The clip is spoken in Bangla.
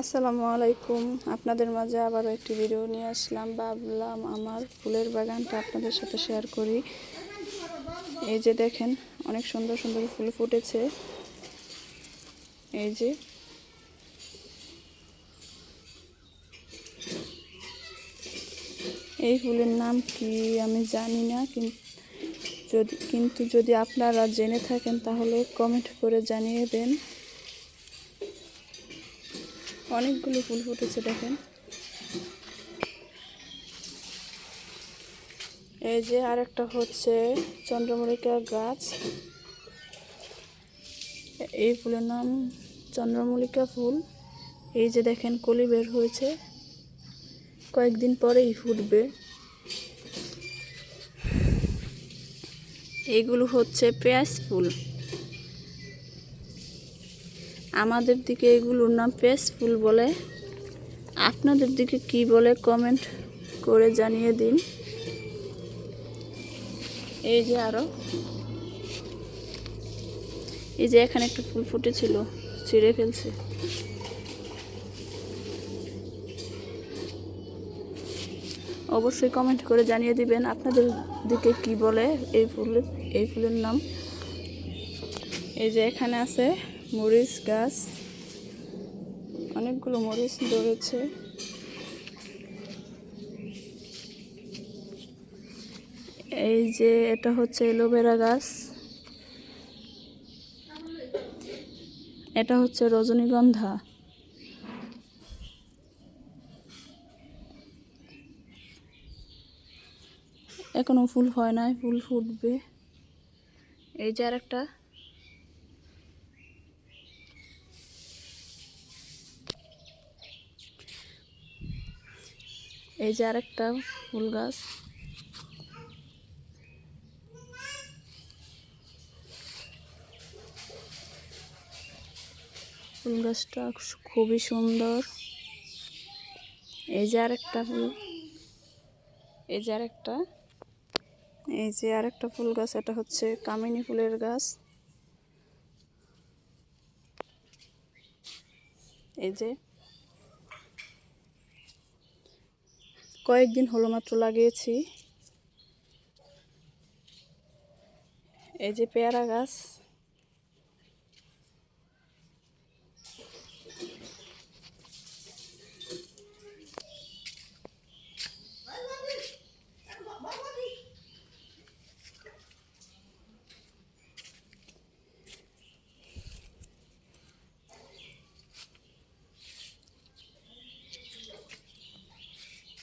আসসালামু আলাইকুম। আপনাদের মাঝে আবারও একটি ভিডিও নিয়ে আসলাম। ভাবলাম আমার ফুলের বাগানটা আপনাদের সাথে শেয়ার করি। এই যে দেখেন, অনেক সুন্দর সুন্দর ফুল ফুটেছে। এই যে। এই ফুলের নাম কি আমি জানি না যদি, কিন্তু যদি আপনারা জেনে থাকেন তাহলে কমেন্ট করে জানিয়ে দেন। অনেকগুলো ফুল ফুটেছে, দেখেন। এই যে আরেকটা হচ্ছে চন্দ্রমল্লিকা গাছ। এই ফুলের নাম চন্দ্রমল্লিকা ফুল। এই যে দেখেন, কলি বের হয়েছে। কয়েকদিন পরেই ফুটবে। এইগুলো হচ্ছে পেঁয়াজ ফুল। আমাদের দিকে এগুলোর নাম পেঁয়াজ ফুল বলে। আপনাদের দিকে কি বলে কমেন্ট করে জানিয়ে দিন। এই যে আরও। এই যে এখানে একটা ফুল ফুটেছিল, ছিঁড়ে ফেলছে। অবশ্যই কমেন্ট করে জানিয়ে দিবেন আপনাদের দিকে কি বলে এই ফুলের এই ফুলের নাম। এই যে এখানে আছে মরিচ গাছ। অনেকগুলো মরিচ ধরেছে। এই যে এটা হচ্ছে এলোভেরা গাছ। এটা হচ্ছে রজনীগন্ধা। এখনও ফুল হয় নাই, ফুল ফুটবে। এই যে আর একটা এই যে আরেকটা ফুল গাছ। ফুল গাছটা খুবই সুন্দর। এই যে আরেকটা ফুল। এই যে আরেকটা। এই যে আরেকটা ফুল গাছ, এটা হচ্ছে কামিনী ফুলের গাছ। এই যে কয়েকদিন হলো মাত্র লাগিয়েছি। এই যে পেয়ারা গাছ।